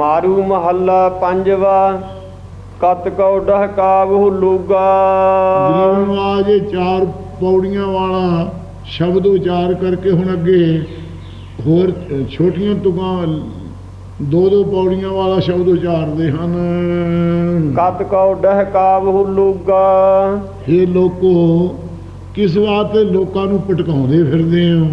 ਮਾਰੂ ਮਹੱਲਾ ਪੰਜਵਾ ਕਤ ਕਉ ਡਹਕਾਵਹੁ ਲੂਗਾ। ਗਰੀਬ ਨਵਾਜ ਇਹ ਚਾਰ ਪੌੜੀਆਂ ਵਾਲਾ ਸ਼ਬਦ ਉਚਾਰ ਕਰਕੇ ਹੁਣ ਅੱਗੇ ਹੋਰ ਛੋਟੀਆਂ ਤੁਕਾਂ ਦੋ ਦੋ ਪੌੜੀਆਂ ਵਾਲਾ ਸ਼ਬਦ ਉਚਾਰਦੇ ਹਨ। ਕਤ ਕਉ ਡਹਕਾਵਹੁ ਲੂਗਾ। ਇਹ ਲੋਕੋ ਕਿਸ ਵਾਸਤੇ ਲੋਕਾਂ ਨੂੰ ਭਟਕਾਉਂਦੇ ਫਿਰਦੇ ਹੋ?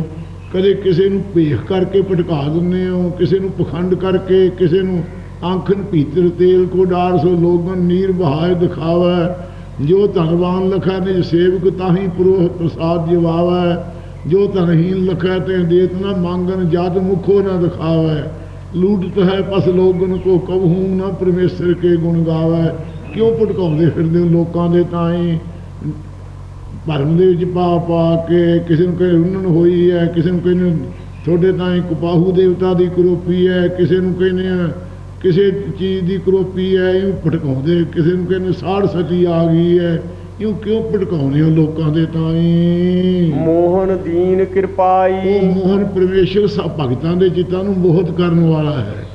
ਕਦੇ ਕਿਸੇ ਨੂੰ ਭੇਖ ਕਰਕੇ ਭਟਕਾ ਦਿੰਦੇ ਹੋ, ਕਿਸੇ ਨੂੰ ਪਖੰਡ ਕਰਕੇ, ਕਿਸੇ ਨੂੰ ਆਂਖਨ ਭੀਤਰ ਤੇਲ ਕੋ ਡਾਰ ਸੋ ਲੋਗਨ ਨੀਰ ਬਹਾਏ ਦਿਖਾਵੈ। ਜੋ ਧਨਵਾਨ ਲਖੈ ਨੇ ਸੇਵਕ ਤਾਹੀ ਪੁਰੋਹ ਪ੍ਰਸਾਦ ਜਿਵਾਵੈ। ਜੋ ਧਨਹੀਨ ਲਖੈ ਤੇ ਦੇਤ ਨਾ ਮੰਗਨ, ਜਦ ਮੁਖੋ ਨਾ ਦਿਖਾਵੈ। ਲੂਟਤ ਹੈ ਪਸ ਲੋਗਨ ਕੋ ਕਬਹੂ ਨਾ ਪਰਮੇਸ਼ਰ ਕੇ ਗੁਣ ਗਾਵੈ। ਕਿਉਂ ਭਟਕਾਉਂਦੇ ਫਿਰਦੇ ਹੋ ਲੋਕਾਂ ਦੇ ਤਾਈ? ਭਰਮ ਦੇ ਵਿੱਚ ਪਾ ਪਾ ਕੇ ਕਿਸੇ ਨੂੰ ਕਹਿੰਦੇ ਉੰਨਣ ਹੋਈ ਹੈ ਕਿਸੇ ਨੂੰ ਕਹਿੰਦੇ ਤੁਹਾਡੇ ਤਾਂ ਕਪਾਹੂ ਦੇਵਤਾ ਦੀ ਕਰੋਪੀ ਹੈ ਕਿਸੇ ਨੂੰ ਕਹਿੰਦੇ ਆ ਕਿਸੇ ਚੀਜ਼ ਦੀ ਕਰੋਪੀ ਹੈ ਇਹਨੂੰ ਭਟਕਾਉਂਦੇ ਕਿਸੇ ਨੂੰ ਕਹਿੰਦੇ ਸਾੜ ਸਤੀ ਆ ਗਈ ਹੈ ਇਹਨੂੰ ਕਿਉਂ ਭਟਕਾਉਂਦੇ ਹੋ ਲੋਕਾਂ ਦੇ ਤਾਈ ਮੋਹਨ ਦੀਨ ਉਹ ਕਿਰਪਾਈ ਮੋਹਨ ਪਰਮੇਸ਼ਰ ਸਭ ਭਗਤਾਂ ਦੇ ਚਿੱਤਾਂ ਨੂੰ ਮੋਹਿਤ ਕਰਨ ਵਾਲਾ ਹੈ।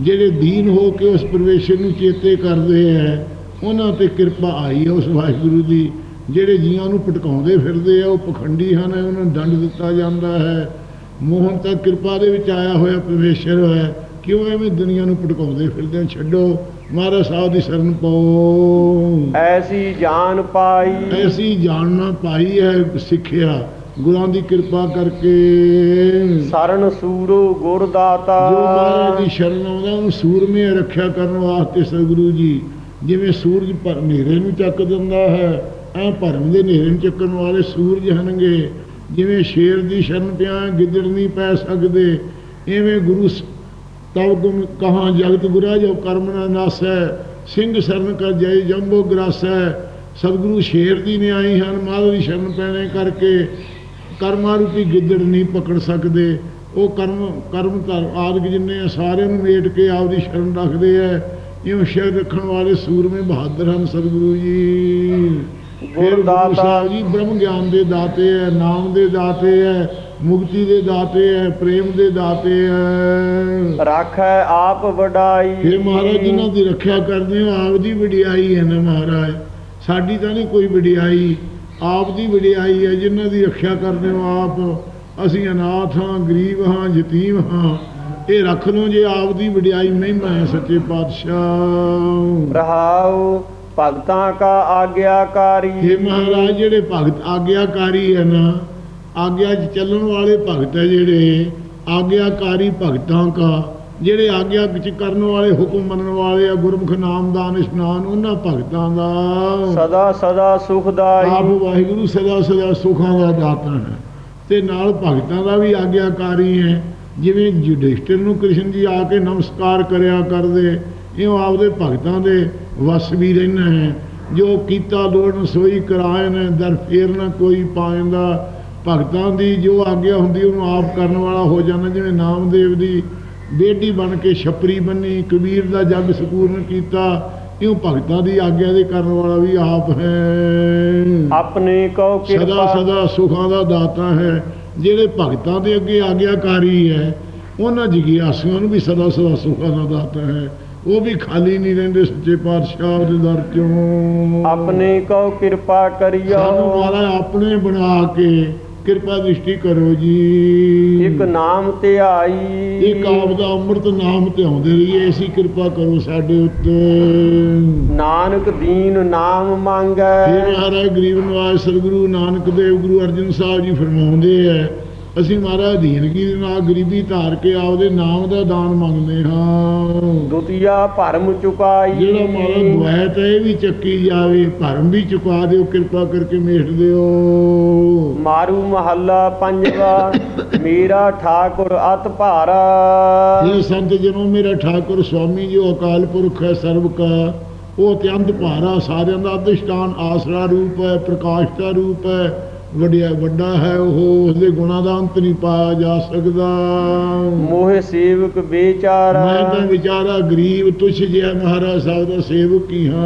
ਜਿਹੜੇ ਦੀਨ ਹੋ ਕੇ ਉਸ ਪਰਮੇਸ਼ਰ ਨੂੰ ਚੇਤੇ ਕਰਦੇ ਹੈ ਉਹਨਾਂ ਤੇ ਕਿਰਪਾ ਆਈ ਹੈ ਉਸ ਵਾਹਿਗੁਰੂ ਦੀ। ਜਿਹੜੇ ਜੀਆਂ ਨੂੰ ਭਟਕਾਉਂਦੇ ਫਿਰਦੇ ਆ ਉਹ ਪਖੰਡੀ ਹਨ ਉਹਨਾਂ ਨੂੰ ਦੰਡ ਦਿੱਤਾ ਜਾਂਦਾ ਹੈ। ਮੋਹਨ ਤਾਂ ਕਿਰਪਾ ਦੇ ਵਿੱਚ ਆਇਆ ਹੋਇਆ ਪਰਮੇਸ਼ਰ ਹੈ। ਕਿਉਂ ਐਵੇਂ ਦੁਨੀਆ ਨੂੰ ਭਟਕਾਉਂਦੇ ਫਿਰਦੇ ਛੱਡੋ ਮਹਾਰਾਜ ਸਾਹਿਬ ਦੀ ਸ਼ਰਨ ਪਾਓ। ਐਸੀ ਜਾਨ ਪਾਈ। ਐਸੀ ਜਾਣਨਾ ਪਾਈ ਹੈ ਸਿੱਖਿਆ। ਗੁਰਾਂ ਦੀ ਕਿਰਪਾ ਕਰਕੇ। ਸਰਨ ਸੂਰੋ ਗੁਰ ਦਾਤਾ। ਜੋ ਮਹਾਰਾਜ ਦੀ ਸ਼ਰਨ ਆਉਂਦਾ ਉਹਨੂੰ ਸੂਰਮੇ ਰੱਖਿਆ ਕਰਨ ਵਾਸਤੇ ਸਤਿਗੁਰੂ ਜੀ ਜਿਵੇਂ ਸੂਰਜ ਪਰ ਹਨੇਰੇ ਨੂੰ ਚੱਕ ਦਿੰਦਾ ਹੈ ਐ ਭਰਮ ਦੇ ਹਨੇਰੇ ਨੂੰ ਚੱਕਣ ਵਾਲੇ ਸੂਰਜ ਹਨਗੇ, ਜਿਵੇਂ ਸ਼ੇਰ ਦੀ ਸ਼ਰਨ ਪਿਆ, ਗਿੱਦੜ ਨਹੀਂ ਪੈ ਸਕਦੇ। ਐਵੇਂ ਗੁਰੂ ਸ- ਤਵ ਗੁਣ ਕਹਾਂ, ਜਗਤ ਗੁਰਾ ਜੋ ਕਰਮ ਨਾ ਨਾਸੈ, ਸਿੰਘ ਸ਼ਰਨ ਕਰ ਜਾਈ ਜੰਬੋ ਗਰਾਸੈ। ਸਤਿਗੁਰੂ ਸ਼ੇਰ ਦੀ ਨਿਆਈ ਹਨ ਮਾਧਵ ਦੀ ਸ਼ਰਨ ਪੈਣੇ ਕਰਕੇ ਕਰਮਾਂ ਰੂਪੀ ਗਿੱਦੜ ਨਹੀਂ ਪਕੜ ਸਕਦੇ। ਉਹ ਕਰਮ ਕਰਮ ਧਰ ਆਦਿਕ ਜਿੰਨੇ ਆ, ਸਾਰਿਆਂ ਨੂੰ ਮੇਟ ਕੇ ਆਪਦੀ ਸ਼ਰਨ ਰੱਖਦੇ ਐ। ਇਉਂ ਸ਼ਰਨ ਰੱਖਣ ਵਾਲੇ ਸੂਰਮੇ ਬਹਾਦਰ ਹਨ, ਸਤਿਗੁਰੂ ਜੀ। ਗੁਰੂ ਦਾਤਾ। ਜੀ ਬ੍ਰਹਮ ਗਿਆਨ ਦੇ ਦਾਤੇ ਐ ਨਾਮ ਦੇ ਦਾਤੇ ਐ ਮੁਕਤੀ ਦੇ ਦਾਤੇ ਐ ਪ੍ਰੇਮ ਦੇ ਦਾਤੇ ਐ। ਰਾਖੈ ਆਪ ਵਡਾਈ। ਫਿਰ ਮਹਾਰਾਜ ਜਿਨ੍ਹਾਂ ਦੀ ਰੱਖਿਆ ਕਰਦੇ ਹੋ ਆਪ ਦੀ ਵਡਿਆਈ ਹੈ ਨਾ ਮਹਾਰਾਜ? ਸਾਡੀ ਤਾਂ ਨਹੀਂ ਕੋਈ ਵਡਿਆਈ। ਆਪ ਦੀ ਵਡਿਆਈ ਹੈ ਜਿਨ੍ਹਾਂ ਦੀ ਰੱਖਿਆ ਕਰਦੇ ਹੋ ਆਪ। ਅਸੀਂ ਅਨਾਥ ਹਾਂ ਗਰੀਬ ਹਾਂ ਯਤੀਮ ਹਾਂ। ਇਹ ਰੱਖ ਲਓ ਜੇ ਆਪ ਦੀ ਵਡਿਆਈ ਮਹਿਮਾ ਹੈ ਸੱਚੇ ਪਾਤਸ਼ਾਹ। ਰਹਾਉ ਭਗਤਾਂ ਕਾ ਆਗਿਆਕਾਰੀ। ਇਹ ਮਹਾਰਾਜ ਜਿਹੜੇ ਭਗਤ ਆਗਿਆਕਾਰੀ ਹੈ ਨਾ ਆਗਿਆ 'ਚ ਚੱਲਣ ਵਾਲੇ ਭਗਤ ਹੈ ਜਿਹੜੇ ਆਗਿਆਕਾਰੀ ਭਗਤਾਂ ਕਾ ਜਿਹੜੇ ਆਗਿਆ ਵਿੱਚ ਕਰਨ ਵਾਲੇ ਹੁਕਮ ਮੰਨਣ ਵਾਲੇ ਆ ਗੁਰਮੁਖ ਨਾਮਦਾਨ ਇਸ਼ਨਾਨ ਉਹਨਾਂ ਭਗਤਾਂ ਦਾ। ਸਦਾ ਸਦਾ ਆਪ ਸੁਖਦਾਈ ਵਾਹਿਗੁਰੂ ਸਦਾ ਸਦਾ ਸੁਖਾਂ ਦਾ ਦਾਤਾ ਹੈ। ਤੇ ਨਾਲ ਭਗਤਾਂ ਦਾ ਵੀ ਆਗਿਆਕਾਰੀ ਹੈ। ਜਿਵੇਂ ਯੁਧਿਸ਼ਟਰ ਨੂੰ ਕ੍ਰਿਸ਼ਨ ਜੀ ਆ ਕੇ ਨਮਸਕਾਰ ਕਰਿਆ ਕਰਦੇ ਇਉਂ ਆਪਦੇ ਭਗਤਾਂ ਦੇ ਵਸ ਵੀ ਰਹਿਣਾ ਹੈ। ਜੋ ਕੀਤਾ ਲੋੜਨ ਸੋਈ ਕਰਾਏ ਨੇ ਦਰ ਫੇਰ ਨਾ ਕੋਈ ਪਾਇੰਦਾ ਭਗਤਾਂ ਦੀ ਜੋ ਆਗਿਆ ਹੁੰਦੀ ਉਹਨੂੰ ਆਪ ਕਰਨ ਵਾਲਾ ਹੋ ਜਾਂਦਾ। ਜਿਵੇਂ ਨਾਮਦੇਵ ਦੀ ਬੇਟੀ ਬਣ ਕੇ ਛਪਰੀ ਬੰਨੀ ਕਬੀਰ ਦਾ ਜਗ ਸਕੂਰਨ ਕੀਤਾ ਇਉਂ ਭਗਤਾਂ ਦੀ ਆਗਿਆ ਦੇ ਕਰਨ ਵਾਲਾ ਵੀ ਆਪ ਹੈ। ਆਪਣੇ ਕਉ ਸਦਾ ਕਿਰਪਾ ਸਦਾ ਸੁਖਾਂ ਦਾ ਦਾਤਾ ਹੈ। ਜਿਹੜੇ ਭਗਤਾਂ ਦੇ ਅੱਗੇ ਆਗਿਆਕਾਰੀ ਹੈ ਉਹਨਾਂ ਜਗਿਆਸੂਆਂ ਨੂੰ ਵੀ ਸਦਾ ਸਦਾ ਸੁਖਾਂ ਦਾ ਦਾਤਾ ਹੈ। ਉਹ ਵੀ ਖਾਲੀ ਨਹੀਂ ਰਹਿੰਦੇ ਸੱਚੇ ਪਾਤਸ਼ਾਹ ਦੇ ਦਰ ਚੋਂ। ਆਪਣੇ ਕਉ ਕਿਰਪਾ ਕਰਿਓ। ਸਾਨੂੰ ਮਾਰਾ ਆਪਣੇ ਬਣਾ ਕੇ ਕਿਰਪਾ ਦ੍ਰਿਸ਼ਟੀ ਕਰੋ ਜੀ। ਇੱਕ ਨਾਮ ਧਿਆਈ ਇੱਕ ਆਪ ਦਾ ਅੰਮ੍ਰਿਤ ਨਾਮ ਤੇ ਆਉਂਦੇ ਰਹੀਏ ਐਸੀ ਕਿਰਪਾ ਕਰੋ ਸਾਡੇ ਉੱਤੇ। ਨਾਨਕ ਦੀਨ ਨਾਮ ਮੰਗੈ। ਮਹਾਰਾਜ ਗਰੀਬ ਨਵਾਜ ਸਤਿਗੁਰੂ ਨਾਨਕ ਦੇਵ ਗੁਰੂ ਅਰਜਨ ਸਾਹਿਬ ਜੀ ਫਰਮਾਉਂਦੇ ਐ ਅਸੀਂ ਮਹਾਰਾਜ ਦੀਨਗੀ ਦੇ ਨਾਲ ਗਰੀਬੀ ਧਾਰ ਕੇ ਆਪਦੇ ਨਾਮ ਦਾ ਦਾਨ ਮੰਗਦੇ ਹਾਂ। ਦੁਤੀਆ ਭਰਮ ਚੁਕਾਈ। ਜਿਹੜਾ ਮਹਾਰਾਜ ਦੁਆਇਤ ਇਹ ਵੀ ਚੱਕੀ ਜਾਵੇ ਭਰਮ ਵੀ ਚੁਕਾ ਦਿਓ ਕਿਰਪਾ ਕਰਕੇ ਮੇਟ ਦਿਓ। ਮਾਰੂ ਮਹੱਲਾ ਪੰਜਵਾ ਮੇਰਾ ਠਾਕੁਰ ਅਤ ਭਾਰਾ। ਇਹ ਸੰਤ ਜਨੋ ਮੇਰਾ ਠਾਕੁਰ ਸੁਆਮੀ ਜੋ ਅਕਾਲ ਪੁਰਖ ਹੈ ਸਰਬ ਕਾ। ਉਹ ਅਤਿਅੰਤ ਭਾਰਾ ਸਾਰਿਆਂ ਦਾ ਅਧਿਸ਼ਟਾਨ ਆਸਰਾ ਰੂਪ ਹੈ ਪ੍ਰਕਾਸ਼ ਦਾ ਰੂਪ ਹੈ। ਵੱਡਿਆ ਵੱਡਾ ਹੈ ਉਹ ਉਸਦੇ ਗੁਣਾਂ ਦਾ ਅੰਤ ਨਹੀਂ ਪਾਇਆ ਜਾ ਸਕਦਾ। ਮੋਹ ਸੇਵਕ ਬੇਚਾਰਾ ਮੈਂ ਤਾਂ ਵਿਚਾਰਾ ਗਰੀਬ ਤੁਛ ਜਿਹਾ ਮਹਾਰਾਜ ਸਾਹਿਬ ਦਾ ਸੇਵਕ ਹੀ ਹਾਂ।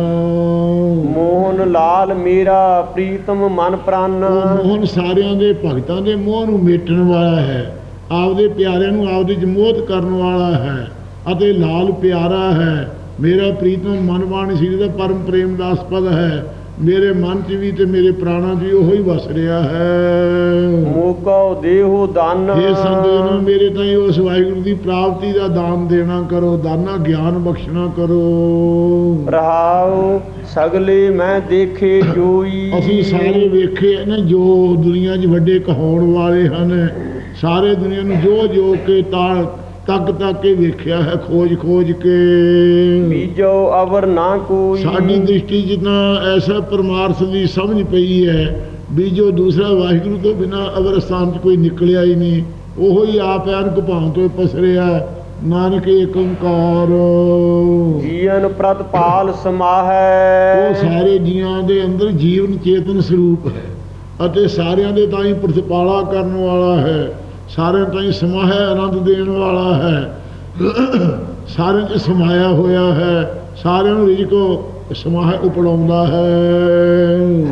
ਮੋਹਨ ਲਾਲ ਮੇਰਾ ਪ੍ਰੀਤਮ ਮਨ ਪ੍ਰਾਨ। ਮੋਹਨ ਸਾਰਿਆਂ ਦੇ ਭਗਤਾਂ ਦੇ ਮੋਹ ਨੂੰ ਮੇਟਣ ਵਾਲਾ ਹੈ। ਆਪਦੇ ਪਿਆਰਿਆਂ ਨੂੰ ਆਪਦੇ ਚ ਮੋਹਤ ਕਰਨ ਵਾਲਾ ਹੈ ਅਤੇ ਲਾਲ ਪਿਆਰਾ ਹੈ। ਮੇਰਾ ਪ੍ਰੀਤਮ ਮਨ ਬਾਣੀ ਸ੍ਰੀ ਦਾ ਪਰਮ ਪ੍ਰੇਮ ਦਾ ਆਸਪਦ ਹੈ। ਮੇਰੇ ਮਨ 'ਚ ਵੀ ਤੇ ਮੇਰੇ ਪ੍ਰਾਣਾਂ 'ਚ ਵੀ ਉਹੀ ਵਸ ਰਿਹਾ ਹੈ। ਮੋਕੋ ਦੇਹੋ ਦਾਨ ਇਹ ਸੰਤ ਜਨੋ ਮੇਰੇ ਤਾਈਂ ਉਸ ਵਾਹਿਗੁਰੂ ਦੀ ਪ੍ਰਾਪਤੀ ਦਾ ਦਾਨ ਦੇਣਾ ਕਰੋ ਦਾਨਾ ਗਿਆਨ ਬਖਸ਼ਣਾ ਕਰੋ। ਰਹਾਉ ਸਗਲੇ ਮੈਂ ਦੇਖੇ ਜੋਈ। ਅਸੀਂ ਸਾਰੇ ਵੇਖੇ ਨੇ ਜੋ ਦੁਨੀਆ 'ਚ ਵੱਡੇ ਕਹਾਉਣ ਵਾਲੇ ਹਨ। ਸਾਰੇ ਦੁਨੀਆ ਨੂੰ ਜੋ ਜੋ ਕੇ ਤਾਲ ਤੱਕ ਤੱਕ ਕੇ ਵੇਖਿਆ ਹੈ ਖੋਜ ਖੋਜ ਕੇ। ਬੀਜੋ ਅਵਰ ਨਾ ਕੋਈ। ਸਾਡੀ ਦ੍ਰਿਸ਼ਟੀ ਤਾਂ ਐਸਾ ਪਰਮਾਰਥ ਦੀ ਸਮਝ ਪਈ ਹੈ ਵੀ ਜੋ ਦੂਸਰਾ ਵਾਹਿਗੁਰੂ ਤੋਂ ਬਿਨਾ ਅਵਰ ਸਥਾਨ 'ਚ ਕੋਈ ਨਿਕਲਿਆ ਹੀ ਨਹੀਂ। ਉਹੋ ਹੀ ਆਪ ਐਨ ਘੁਪਾਉਂ ਤੋਂ ਪਸਰਿਆ ਨਾਨਕ ਏਕ ਓੰਕਾਰ। ਜੀਵਨ ਪ੍ਰਤਪਾਲ ਸਮਾਹੈ। ਉਹ ਸਾਰੇ ਜੀਆਂ ਦੇ ਅੰਦਰ ਜੀਵਨ ਚੇਤਨ ਸਰੂਪ ਹੈ ਅਤੇ ਸਾਰਿਆਂ ਦੇ ਤਾਈਂ ਪ੍ਰਤਪਾਲਾ ਕਰਨ ਵਾਲਾ ਹੈ। ਸਾਰਿਆਂ ਤਾਈਂ ਸਮਾਹਿ ਆਨੰਦ ਦੇਣ ਵਾਲਾ ਹੈ। ਸਾਰਿਆਂ 'ਚ ਸਮਾਇਆ ਹੋਇਆ ਹੈ ਸਾਰਿਆਂ ਨੂੰ ਰਿਜਕ ਸਮਾਹਿ ਉਪੜਾਉਂਦਾ ਹੈ।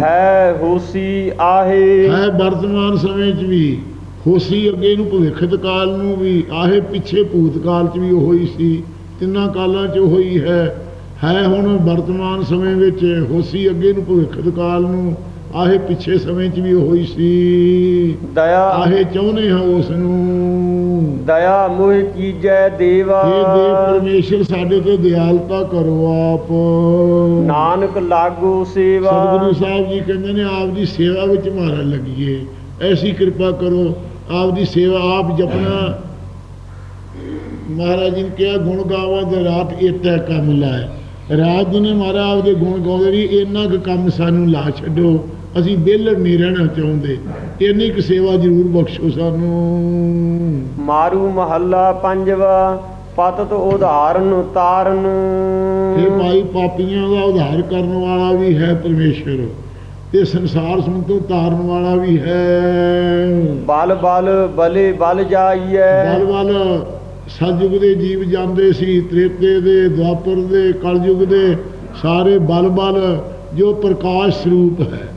ਹੈ ਹੋਸੀ ਆਹੇ। ਹੈ ਵਰਤਮਾਨ ਸਮੇਂ 'ਚ ਵੀ ਹੋਸੀ ਅੱਗੇ ਨੂੰ ਭਵਿੱਖਤ ਕਾਲ ਨੂੰ ਵੀ ਆਹੇ ਪਿੱਛੇ ਭੂਤ ਕਾਲ 'ਚ ਵੀ ਉਹੋ ਹੀ ਸੀ ਤਿੰਨਾਂ ਕਾਲਾਂ 'ਚ ਉਹੋ ਹੀ ਹੈ। ਹੈ ਹੁਣ ਵਰਤਮਾਨ ਸਮੇਂ ਵਿੱਚ ਹੋਸੀ ਅੱਗੇ ਨੂੰ ਭਵਿੱਖਤ ਕਾਲ ਨੂੰ ਆਹੇ ਪਿੱਛੇ ਸਮੇਂ 'ਚ ਵੀ ਉਹੋ ਹੀ ਸੀ। ਦਇਆ। ਆਹੇ ਚਾਹੁੰਦੇ ਹਾਂ ਉਸ ਨੂੰ ਦਇਆ ਮੋਹਿ ਕੀਜੈ ਦੇਵਾ। ਇਹ ਦੇਵ ਪਰਮੇਸ਼ਰ ਸਾਡੇ ਤੇ ਦਿਆਲਤਾ ਕਰੋ ਆਪ। ਨਾਨਕ ਲਾਗੂ ਸੇਵਾ। ਸਤਿਗੁਰੂ ਸਾਹਿਬ ਜੀ ਕਹਿੰਦੇ ਨੇ ਆਪ ਦੀ ਸੇਵਾ ਵਿੱਚ ਮਾਰਾ ਲੱਗੀਏ। ਐਸੀ ਕਿਰਪਾ ਕਰੋ ਆਪ ਦੀ ਸੇਵਾ ਆਪ ਜਪਣਾ। ਮਹਾਰਾਜ ਜੀ ਨੇ ਕਿਹਾ ਗੁਣ ਗਾਵਾਂ ਦੇ ਰਾਤ ਇਤੈ ਕੰਮ ਲਾਏ ਰਾਤ ਜੀ ਨੇ ਮਹਾਰਾਜ ਦੇ ਗੁਣ ਗਾਉਂਦੇ ਵੀ ਇੰਨਾ ਕੁ ਕੰਮ ਸਾਨੂੰ ਲਾ ਛੱਡੋ। ਅਸੀਂ ਵਿਹਲੜ ਨਹੀਂ ਰਹਿਣਾ ਚਾਹੁੰਦੇ। ਇੰਨੀ ਕੁ ਸੇਵਾ ਜ਼ਰੂਰ ਬਖਸ਼ੋ ਸਾਨੂੰ। ਮਾਰੂ ਮਹੱਲਾ ਪੰਜਵਾ ਪਤਤ ਉਧਾਰਨ ਤਾਰਨ। ਇਹ ਭਾਈ ਪਾਪੀਆਂ ਦਾ ਉਧਾਰ ਕਰਨ ਵਾਲਾ ਵੀ ਹੈ ਪਰਮੇਸ਼ਰ ਤੇ ਸੰਸਾਰ ਸਮੁੰਦਰ ਤਾਰਨ ਵਾਲਾ ਵੀ ਹੈ। ਬਲ ਬਲ ਬਲੇ ਬਲ ਜਾਈਐ। ਬਲ ਬਲ ਸਤਿਯੁਗ ਦੇ ਜੀਵ ਜਾਂਦੇ ਸੀ ਤ੍ਰੇਤੇ ਦੇ ਦੁਆਪਰ ਦੇ ਕਲਯੁਗ ਦੇ ਸਾਰੇ ਬਲ ਬਲ ਜੋ ਪ੍ਰਕਾਸ਼ ਸਰੂਪ ਹੈ।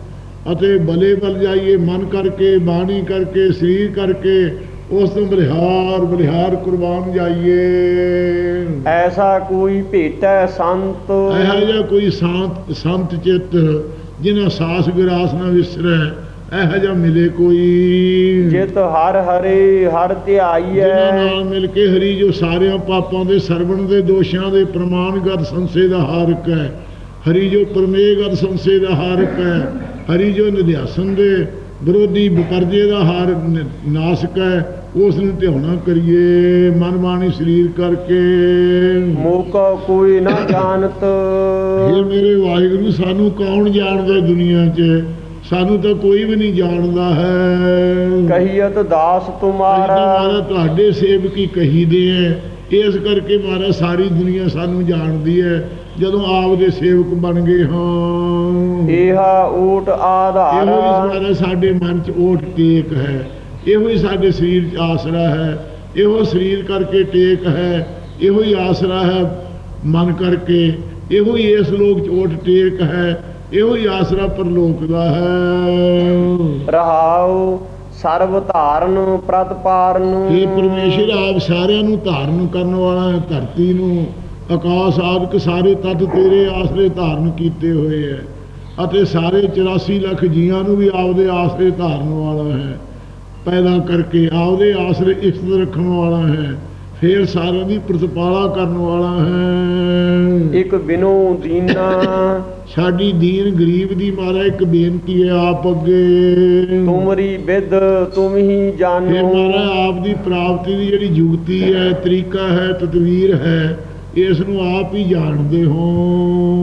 ਅਤੇ ਬਲੇ ਬਲ ਜਾਈਏ ਮਨ ਕਰਕੇ ਬਾਣੀ ਕਰਕੇ ਸਰੀਰ ਕਰਕੇ ਉਸ ਤੋਂ ਬਲਿਹਾਰ ਬਲਿਹਾਰ ਕੁਰਬਾਨ ਜਾਈਏ। ਐਸਾ ਕੋਈ ਭੇਟੈ ਸੰਤ? ਇਹੋ ਜਿਹਾ ਕੋਈ ਸੰਤ ਸੰਤ ਚਿੱਤ ਜਿਨ੍ਹਾਂ ਸਾਸ ਵਿਰਾਸ ਨਾ ਵਿਸਰੈ ਇਹੋ ਜਿਹਾ ਮਿਲੇ ਕੋਈ। ਜਿਤ ਹਰ ਹਰੇ ਹਰ ਜਿਨ੍ਹਾਂ ਧਿਆਈਐ ਨਾਲ ਮਿਲ ਕੇ ਹਰੀ ਜੋ ਸਾਰਿਆਂ ਪਾਪਾਂ ਦੇ ਸਰਵਣ ਦੇ ਦੋਸ਼ਾਂ ਦੇ ਪ੍ਰਮਾਣਗਤ ਸੰਸੇ ਦਾ ਹਾਰਕ ਹੈ ਹਰੀ ਜੋ ਪਰਮੇਗਤ ਸੰਸੇ ਦਾ ਹਾਰਕ ਹੈ ਹਰੀ ਜੋ ਨਿਧਿਆਸਨ ਦੇ ਵਿਰੋਧੀ ਵਿਪਰਜੇ ਦਾ ਹਾਰ ਨਾਸਕ ਹੈ ਉਸ ਨੂੰ ਧਿਆਉਣਾ ਕਰੀਏ ਮਨ ਬਾਣੀ ਸਰੀਰ ਕਰਕੇ। ਮੋਕਾ ਕੋਈ ਨਾ ਜਾਣਤ। ਇਹ ਮੇਰੇ ਵਾਹਿਗੁਰੂ ਸਾਨੂੰ ਕੌਣ ਜਾਣਦਾ ਦੁਨੀਆ 'ਚ? ਸਾਨੂੰ ਤਾਂ ਕੋਈ ਵੀ ਨਹੀਂ ਜਾਣਦਾ ਹੈ। ਕਹੀਅਤ ਦਾਸ ਤੁਮਾਰਾ। ਮਹਾਰਾਜ ਤੁਹਾਡੇ ਸੇਵਕੀ ਕਹੀਦੇ ਐ। ਇਸ ਕਰਕੇ ਮਹਾਰਾਜ ਸਾਰੀ ਦੁਨੀਆ ਸਾਨੂੰ ਜਾਣਦੀ ਹੈ ਜਦੋਂ ਆਪ ਦੇ ਸੇਵਕ ਬਣ ਗਏ ਹਾਂ। ਏਹਾ ਊਟ ਇਹੋ ਹੀ ਆਧਾਰ ਮਹਾਰਾਜ ਸਾਡੇ ਮਨ 'ਚ ਓਟ ਟੇਕ ਹੈ। ਇਹੋ ਹੀ ਸਾਡੇ ਸਰੀਰ 'ਚ ਆਸਰਾ ਹੈ। ਇਹੋ ਸਰੀਰ ਕਰਕੇ ਟੇਕ ਹੈ। ਇਹੋ ਹੀ ਆਸਰਾ ਹੈ ਮਨ ਕਰਕੇ। ਇਹੋ ਹੀ ਇਸ ਲੋਕ 'ਚ ਓਟ ਟੇਕ ਹੈ। ਇਹੋ ਹੀ ਆਸਰਾ ਪਰਲੋਕ ਦਾ ਹੈ। ਰਹਾਉ ਸਰਬ ਧਾਰਨ ਪ੍ਰਤਪਾਰਨ ਇਹ ਪਰਮੇਸ਼ਰ ਆਪ ਸਾਰਿਆਂ ਨੂੰ ਧਾਰਨ ਕਰਨ ਵਾਲਾ ਹੈ ਧਰਤੀ ਨੂੰ। ਆਕਾਸ਼ ਆਦਿਕ ਸਾਰੇ ਤੱਤ ਤੇਰੇ ਆਸਰੇ ਧਾਰਨ ਕੀਤੇ ਹੋਏ ਹੈ। ਅਤੇ ਸਾਰੇ 84 ਲੱਖ ਜੀਆਂ ਨੂੰ ਵੀ ਆਪਦੇ ਆਸਰੇ ਧਾਰਨ ਵਾਲਾ ਹੈ। ਪੈਦਾ ਕਰਕੇ ਆਪਦੇ ਆਸਰੇ ਇਸਤ ਰੱਖਣ ਵਾਲਾ ਹੈ। ਫੇਰ ਸਾਰਿਆਂ ਦੀ ਪ੍ਰਤਪਾਲਾ ਕਰਨ ਵਾਲਾ ਹੈ। ਇਕ ਬਿਨੋ ਦੀਨਾ ਸਾਡੀ ਦੀਨ ਗਰੀਬ ਦੀ ਮਾਰਾ ਇੱਕ ਬੇਨਤੀ ਹੈ ਆਪ ਅੱਗੇ। ਤੁਮਰੀ ਵਿਦ ਤੁਮ ਹੀ ਜਾਣੋ। ਮਾਰਾ ਆਪ ਦੀ ਪ੍ਰਾਪਤੀ ਦੀ ਜਿਹੜੀ ਜੁਗਤੀ ਹੈ ਤਰੀਕਾ ਹੈ ਤਦਵੀਰ ਹੈ ਇਸ ਨੂੰ ਆਪ ਹੀ ਜਾਣਦੇ ਹੋ।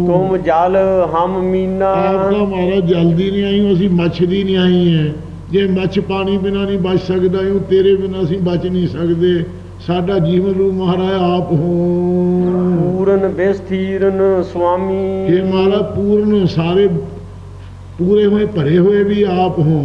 ਤੁਮ ਜਲ ਹਮ ਮੀਨਾ। ਆਪ ਦਾ ਮਾਰਾ ਜਲਦੀ ਨਹੀਂ ਆਈ ਅਸੀਂ ਮੱਛਦੀ ਨਹੀਂ ਆਈ ਹੈ ਜੇ ਮੱਛ ਪਾਣੀ ਬਿਨਾ ਨਹੀਂ ਬਚ ਸਕਦਾ ਉਹ ਤੇਰੇ ਬਿਨਾ ਅਸੀਂ ਬਚ ਨਹੀਂ ਸਕਦੇ। ਸਾਡਾ ਜੀਵਨ ਰੂਪ ਮਹਾਰਾਜ ਆਪ ਹੋ। ਪੂਰਨ ਬਿਸਥੀਰਨ ਸੁਆਮੀ। ਇਹ ਮਾਰਾ ਪੂਰਨ ਸਾਰੇ ਪੂਰੇ ਹੋਏ ਭਰੇ ਹੋਏ ਵੀ ਆਪ ਹੋ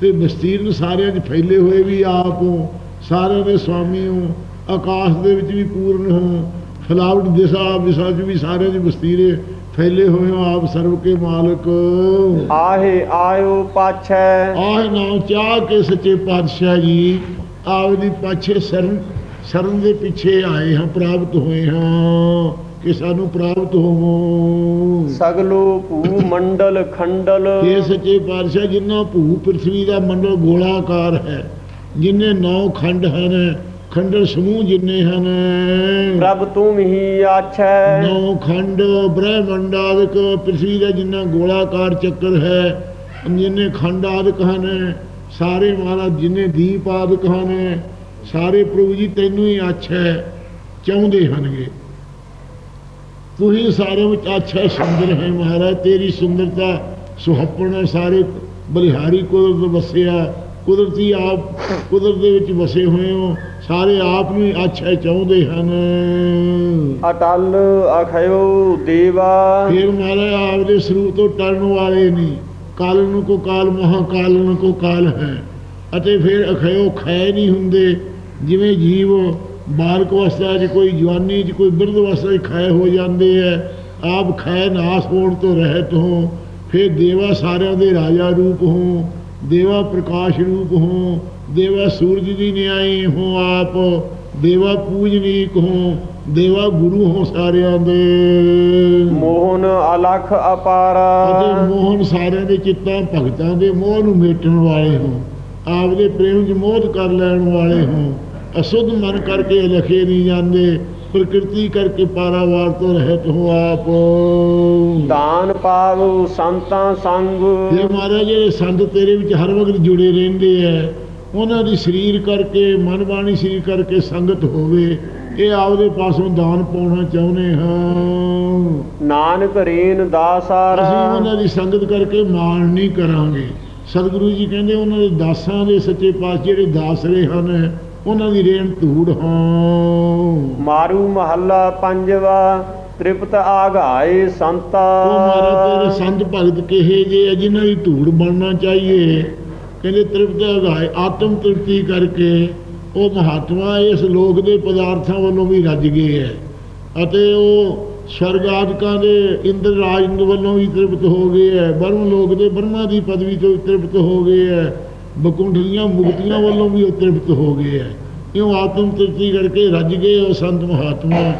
ਤੇ ਵਿਸਤੀਰਨ ਸਾਰਿਆਂ 'ਚ ਫੈਲੇ ਹੋਏ ਵੀ ਆਪ ਹੋ ਸਾਰਿਆਂ ਦੇ ਸਵਾਮੀ ਹੋ ਆਕਾਸ਼ ਦੇ ਵਿੱਚ ਵੀ ਪੂਰਨ ਹੋ ਫਲਾਵਟ ਦਿਸ਼ਾ ਵਿਸ਼ਾ 'ਚ ਵੀ ਸਾਰਿਆਂ 'ਚ ਵਿਸਤੀਰੇ ਫੈਲੇ ਹੋਏ ਹੋ ਆਪ ਸਰਵ ਕੇ ਮਾਲਕ। ਆਹੇ ਆਇਓ ਪਾਛੈ। ਆਹ ਨਾਮ ਚਾਹ ਕੇ ਸੱਚੇ ਪਾਤਸ਼ਾਹ ਜੀ ਆਪ ਦੀ ਪਾਛੇ ਸ਼ਰਨ ਸ਼ਰਨ ਦੇ ਪਿੱਛੇ ਆਏ ਹਾਂ ਪ੍ਰਾਪਤ ਹੋਏ ਹਾਂ ਕਿ ਸਾਨੂੰ ਪ੍ਰਾਪਤ ਹੋਵੋ। ਸਗਲੋ ਭੂ ਮੰਡਲ ਖੰਡਲ। ਇਹ ਸੱਚੇ ਪਾਤਸ਼ਾਹ ਜਿਨ੍ਹਾਂ ਭੂ ਪ੍ਰithvi ਦਾ ਮੰਡਲ ਗੋਲਾਕਾਰ ਹੈ ਜਿਨੇ ਨੌ ਖੰਡ ਹਨ ਖੰਡਲ ਸਮੂਹ ਜਿੰਨੇ ਹਨ। ਪ੍ਰਭ ਤੂੰ ਹੀ ਆਛੈ। ਨੌ ਖੰਡ ਬ੍ਰਹਮੰਡ ਆਦਿਕ ਪ੍ਰithvi ਦਾ ਜਿੰਨਾ ਗੋਲਾਕਾਰ ਚੱਕਰ ਹੈ ਜਿੰਨੇ ਖੰਡ ਆਦਿਕ ਹਨ ਸਾਰੇ ਮਹਾਰਾਜ ਜਿੰਨੇ ਦੀਪ ਆਦਿਕ ਹਨ ਸਾਰੇ ਪ੍ਰਭੂ ਜੀ ਤੈਨੂੰ ਹੀ ਅੱਛਾ ਚਾਹੁੰਦੇ ਹਨਗੇ ਤੂੰ ਹੀ ਸਾਰੇ ਵਿੱਚ ਅੱਛਾ ਸੁੰਦਰ ਹੈ ਮਹਾਰਾਜ ਤੇਰੀ ਸੁੰਦਰਤਾ ਸੁਹੱਪਣ ਸਾਰੇ ਬਲਿਹਾਰੀ ਕੁਦਰਤ ਵਸਿਆ ਕੁਦਰਤੀ ਆਪ ਕੁਦਰਤ ਦੇ ਵਿੱਚ ਵਸੇ ਹੋਏ ਹੋ ਸਾਰੇ ਆਪ ਨੂੰ ਹੀ ਅੱਛਾ ਚਾਹੁੰਦੇ ਹਨ। ਅਟਲ ਅਖਇਓ ਦੇਵਾ। ਫਿਰ ਮਹਾਰਾਜ ਆਪਦੇ ਸਰੂਪ ਤੋਂ ਟਲਣ ਵਾਲੇ ਨਹੀਂ ਕਾਲਨ ਕੋ ਕਾਲ ਮਹਾ ਕਾਲਨ ਕੋ ਕਾਲ ਹੈ। ਅਤੇ ਫਿਰ ਅਖਇਓ ਖੈ ਨਹੀਂ ਹੁੰਦੇ ਜਿਵੇਂ ਜੀਵ ਬਾਲਕ ਅਵਸਥਾ 'ਚ ਕੋਈ ਜਵਾਨੀ 'ਚ ਕੋਈ ਬਿਰਧ ਅਵਸਥਾ 'ਚ ਖੈ ਹੋ ਜਾਂਦੇ ਹੈ ਆਪ ਖੈ ਨਾਸ ਹੋਣ ਤੋਂ ਰਹਿਤ ਹੋ ਫਿਰ ਦੇਵਾ ਸਾਰਿਆਂ ਦੇ ਰਾਜਾ ਰੂਪ ਹੋ। ਦੇਵਾ ਪ੍ਰਕਾਸ਼ ਰੂਪ ਹੋ ਦੇਵਾ ਸੂਰਜ ਦੀ ਨਿਆਈ ਹੋ ਆਪ ਦੇਵਾ ਪੂਜਨੀਕ ਹੋ ਦੇਵਾ ਗੁਰੂ ਹੋ ਸਾਰਿਆਂ ਦੇ। ਮੋਹਨ ਅਲਖ ਅਤੇ ਅਪਾਰਾ ਮੋਹਨ ਸਾਰਿਆਂ ਦੇ ਚਿੱਤਾਂ ਭਗਤਾਂ ਦੇ ਮੋਹ ਨੂੰ ਮੇਟਣ ਵਾਲੇ ਹੋ ਆਪਦੇ ਪ੍ਰੇਮ 'ਚ ਮੋਹ ਕਰ ਲੈਣ ਵਾਲੇ ਹੋ। ਅਸੁੱਧ ਮਨ ਕਰਕੇ ਲਖੇ ਨਹੀਂ ਜਾਂਦੇ ਪ੍ਰਕਿਰਤੀ ਕਰਕੇ ਪਾਰਾਵਾਰ ਤੋਂ ਰਹਿਤ ਹੋ ਆਪ। ਦਾਨ ਪਾਵ ਸੰਤਾਂ ਸੰਗ। ਇਹ ਮਹਾਰਾਜ ਜਿਹੜੇ ਸੰਤ ਤੇਰੇ ਵਿੱਚ ਹਰ ਵਕਤ ਜੁੜੇ ਰਹਿੰਦੇ ਐ। ਉਹਨਾਂ ਦੀ ਸਰੀਰ ਕਰਕੇ ਮਨ ਬਾਣੀ ਸਰੀਰ ਕਰਕੇ ਸੰਗਤ ਹੋਵੇ। ਇਹ ਆਪਦੇ ਪਾਸੋਂ ਦਾਨ ਪਾਉਣਾ ਚਾਹੁੰਦੇ ਹਾਂ। ਨਾਨਕ ਰੇਨ ਦਾਸਾਰਾ। ਅਸੀਂ ਉਹਨਾਂ ਦੀ ਸੰਗਤ ਕਰਕੇ ਮਾਣ ਨਹੀਂ ਕਰਾਂਗੇ। ਸਤਿਗੁਰੂ ਜੀ ਕਹਿੰਦੇ ਉਹਨਾਂ ਦੇ ਦਾਸਾਂ ਦੇ ਸੱਚੇ ਪਾਸ ਜਿਹੜੇ ਦਾਸਰੇ ਹਨ ਉਹਨਾਂ ਦੀ ਰੇਣ ਧੂੜ ਹਾਂ ਮਾਰੂ ਮਹੱਲਾ ਪੰਜਵਾ ਤ੍ਰਿਪਤ ਆਗਾਏ ਸੰਤਾ। ਉਹ ਤੇਰੇ ਸੰਤ ਭਗਤ ਕਿਹੇ ਜੇ ਜਿਨ੍ਹਾਂ ਦੀ ਧੂੜ ਬਣਨਾ ਚਾਹੀਏ। ਕਹਿੰਦੇ ਤ੍ਰਿਪਤ ਅਗਾਏ ਆਤਮ ਤ੍ਰਿਪਤੀ ਕਰਕੇ ਉਹ ਮਹਾਤਮਾ ਇਸ ਲੋਕ ਦੇ ਪਦਾਰਥਾਂ ਵੱਲੋਂ ਵੀ ਰੱਜ ਗਏ ਹੈ ਅਤੇ ਉਹ ਸਵਰਗ ਆਦਿਕਾਂ ਦੇ ਇੰਦਰ ਰਾਜ ਵੱਲੋਂ ਵੀ ਤ੍ਰਿਪਤ ਹੋ ਗਏ ਹੈ ਬਰਮ ਲੋਕ ਦੇ ਬਰਮਾ ਦੀ ਪਦਵੀ ਤੋਂ ਤ੍ਰਿਪਤ ਹੋ ਗਏ ਹੈ ਦੀਆਂ ਮੁਕਤੀਆਂ ਵੱਲੋਂ ਵੀ ਉਹ ਤ੍ਰਿਪਤ ਹੋ ਗਏ ਹੈ ਇਉਂ ਆਤਮ ਤ੍ਰਿਪਤੀ ਕਰਕੇ ਰੱਜ ਗਏ ਉਹ ਸੰਤ ਮਹਾਤਮਾ।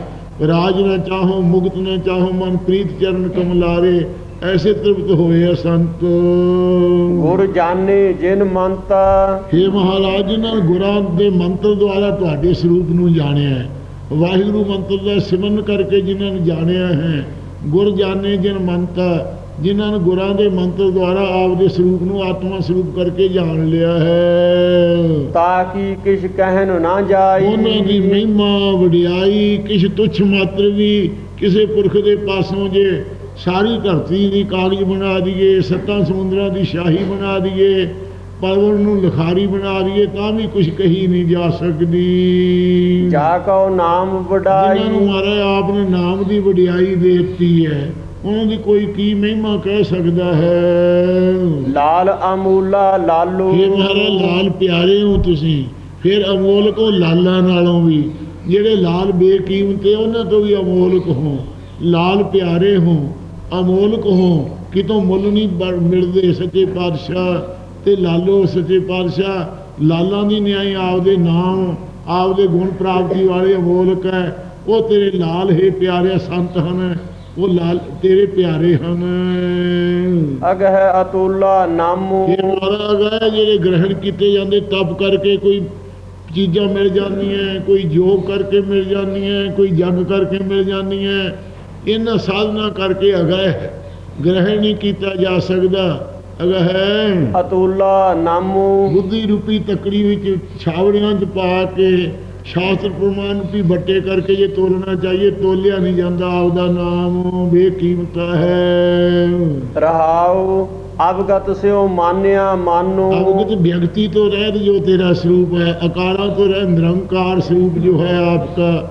ਰਾਜ ਨਾ ਚਾਹੋ ਮੁਕਤ ਨਾ ਚਾਹੋ ਮਨ ਪ੍ਰੀਤ ਚਰਨ ਕਮਲਾਰੇ ਐਸੇ ਤ੍ਰਿਪਤ ਹੋਏ ਆ ਸੰਤ। ਗੁਰ ਜਾਣੇ ਜਿਨ ਮੰਤਾ। हे ਮਹਾਰਾਜ ਜਿਨ੍ਹਾਂ ਨੇ ਗੁਰਾਂ ਦੇ ਮੰਤਰ ਦੁਆਰਾ ਤੁਹਾਡੇ ਸਰੂਪ ਨੂੰ ਜਾਣਿਆ ਵਾਹਿਗੁਰੂ ਮੰਤਰ ਦਾ ਸਿਮਰਨ ਕਰਕੇ ਜਿਨ੍ਹਾਂ ਨੇ ਜਾਣਿਆ ਹੈ ਗੁਰ ਜਾਣੇ ਜਿਨ ਮੰਤਾ ਜਿਨ੍ਹਾਂ ਨੇ ਗੁਰਾਂ ਦੇ ਮੰਤਰ ਦੁਆਰਾ ਆਪਦੇ ਸਰੂਪ ਨੂੰ ਆਤਮਾ ਸਰੂਪ ਕਰਕੇ ਜਾਣ ਲਿਆ ਹੈ। ਤਾਂ ਕਿ ਕਿਛ ਕਹਿਨ ਨਾ ਜਾਈ। ਉਹਨਾਂ ਦੀ ਮਹਿਮਾ ਵਡਿਆਈ ਕਿਛ ਤੁਛ ਮਾਤਰ ਵੀ ਕਿਸੇ ਪੁਰਖ ਦੇ ਪਾਸੋਂ ਜੇ ਸਾਰੀ ਧਰਤੀ ਦੀ ਕਾਗਜ਼ ਬਣਾ ਦਈਏ ਸੱਤਾਂ ਸਮੁੰਦਰਾਂ ਦੀ ਸ਼ਾਹੀ ਬਣਾ ਦਈਏ ਪਰਵਨ ਨੂੰ ਲਿਖਾਰੀ ਬਣਾ ਦਈਏ ਤਾਂ ਵੀ ਕੁਝ ਕਹੀ ਨਹੀਂ ਜਾ ਸਕਦੀ। ਜਾ ਕਉ ਨਾਮ ਜਿਨ੍ਹਾਂ ਨੂੰ ਵਡਾਈ ਮਾਰੇ ਆਪ ਨੇ ਨਾਮ ਦੀ ਵਡਿਆਈ ਦੇ ਦਿੱਤੀ ਹੈ। ਉਹਨਾਂ ਦੀ ਕੋਈ ਕੀ ਮਹਿਮਾ ਕਹਿ ਸਕਦਾ ਹੈ? ਲਾਲ ਅਮੂਲਾ ਲਾਲੂ। ਫਿਰ ਮਹਾਰਾਜ ਲਾਲ ਪਿਆਰੇ ਹੋ ਤੁਸੀਂ। ਫਿਰ ਅਮੋਲਕ ਹੋ ਲਾਲਾਂ ਨਾਲੋਂ ਵੀ। ਜਿਹੜੇ ਲਾਲ ਬੇਕੀਮਤੇ ਉਹਨਾਂ ਤੋਂ ਵੀ ਅਮੋਲਕ ਹੋ। ਲਾਲ ਪਿਆਰੇ ਹੋ ਅਮੋਲਕ ਹੋ। ਕਿਤੋਂ ਮੁੱਲ ਨਹੀਂ ਮਿਲਦੇ ਸੱਚੇ ਪਾਤਸ਼ਾਹ ਤੇ ਲਾਲੋ ਸੱਚੇ ਪਾਤਸ਼ਾਹ। ਲਾਲਾਂ ਦੀ ਨਿਆਈ ਆਪਦੇ ਨਾਮ ਆਪਦੇ ਗੁਣ ਪ੍ਰਾਪਤੀ ਵਾਲੇ ਅਮੋਲਕ ਹੈ। ਉਹ ਤੇਰੇ ਲਾਲ ਹੈ ਪਿਆਰੇ ਸੰਤ ਹਨ। ਉਹ ਲਾਲ ਤੇਰੇ ਪਿਆਰੇ ਹਨ। ਅਗਹ ਅਤੁਲਾ ਨਾਮੂ। ਇਹ ਮਾਰਾ ਗਏ ਜਿਹੜੇ ਗ੍ਰਹਿਣ ਕੀਤੇ ਜਾਂਦੇ ਤਪ ਕਰਕੇ ਕੋਈ ਚੀਜ਼ਾਂ ਮਿਲ ਜਾਂਦੀਆਂ ਕੋਈ ਯੋਗ ਕਰਕੇ ਮਿਲ ਜਾਂਦੀਆਂ ਕੋਈ ਜੰਗ ਕਰਕੇ ਮਿਲ ਜਾਂਦੀਆਂ। ਇਹਨਾਂ ਸਾਧਨਾ ਕਰਕੇ ਅਗਏ ਗ੍ਰਹਿਣ ਨਹੀਂ ਕੀਤਾ ਜਾ ਸਕਦਾ। ਅਗਹਿ ਅਤੁਲਾ ਨਾਮੂ। ਬੁੱਧੀ ਰੂਪੀ ਤਕੜੀ ਵਿੱਚ ਛਾਵੜੀਆਂ 'ਚ ਪਾ ਕੇ ਸ਼ਾਸਤਰ ਪ੍ਰਮਾਣ ਵੀ ਵੱਟੇ ਕਰਕੇ ਇਹ ਤੋਲਣਾ ਚਾਹੀਏ ਤੋਲਿਆ ਨਹੀਂ ਜਾਂਦਾ ਆਪਦਾ ਨਾਮ ਬੇਕੀਮਤਾ ਹੈ। ਰਹਾਉ ਅਵਗਤ ਸਿਓ ਮਾਨਿਆ ਮਾਨੋ। ਅਵਗਤ ਵਿਅਕਤੀ ਤੋਂ ਰਹਿਤ ਜੋ ਤੇਰਾ ਸਰੂਪ ਹੈ ਅਕਾਰਾਂ ਤੋਂ ਰਹਿ ਨਿਰੰਕਾਰ ਸਰੂਪ ਜੋ ਹੈ ਆਪਕਾ।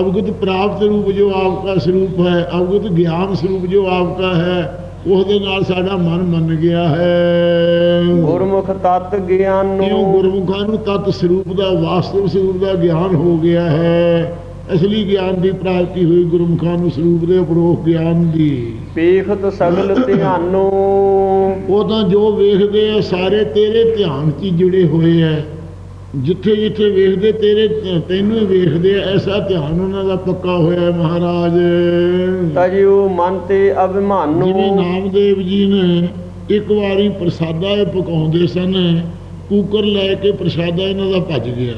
ਅਵਗਤ ਪ੍ਰਾਪਤ ਰੂਪ ਜੋ ਆਪਕਾ ਸਰੂਪ ਹੈ ਅਵਗਤ ਗਿਆਨ ਸਰੂਪ ਜੋ ਆਪਕਾ ਹੈ। ਉਹਦੇ ਨਾਲ ਸਾਡਾ ਮਨ ਮੰਨ ਗਿਆ ਹੈ। ਗੁਰਮੁਖ ਤਤ ਗਿਆਨੋ ਕਿਉਂ ਗੁਰਮੁਖਾਂ ਨੂੰ ਤਤ ਸਰੂਪ ਦਾ ਵਾਸਤਵ ਸਰੂਪ ਦਾ ਗਿਆਨ ਹੋ ਗਿਆ ਹੈ? ਅਸਲੀ ਗਿਆਨ ਦੀ ਪ੍ਰਾਪਤੀ ਹੋਈ ਗੁਰਮੁਖਾਂ ਨੂੰ ਸਰੂਪ ਦੇ ਉਪਰੋਕ ਗਿਆਨ ਦੀ। ਪੇਖਤ ਸਗਲ ਧਿਆਨੋ। ਉਹ ਤਾਂ ਜੋ ਵੇਖਦੇ ਆ ਸਾਰੇ ਤੇਰੇ ਧਿਆਨ 'ਚ ਜੁੜੇ ਹੋਏ ਐ। ਜਿੱਥੇ ਜਿੱਥੇ ਵੇਖਦੇ ਤੇਰੇ ਤੈਨੂੰ ਹੀ ਵੇਖਦੇ ਐਸਾ ਧਿਆਨ ਉਹਨਾਂ ਦਾ ਪੱਕਾ ਹੋਇਆ ਹੈ ਮਹਾਰਾਜ ਤਜਿਉ ਮਨ ਤੇ ਅਭਿਮਾਨੋ ਜਿਵੇਂ ਨਾਮਦੇਵ ਜੀ ਨੇ ਇੱਕ ਵਾਰੀ ਪ੍ਰਸਾਦਾ ਇਹ ਪਕਾਉਂਦੇ ਸਨ ਕੂਕਰ ਲੈ ਕੇ ਪ੍ਰਸਾਦਾ ਇਹਨਾਂ ਦਾ ਭੱਜ ਗਿਆ।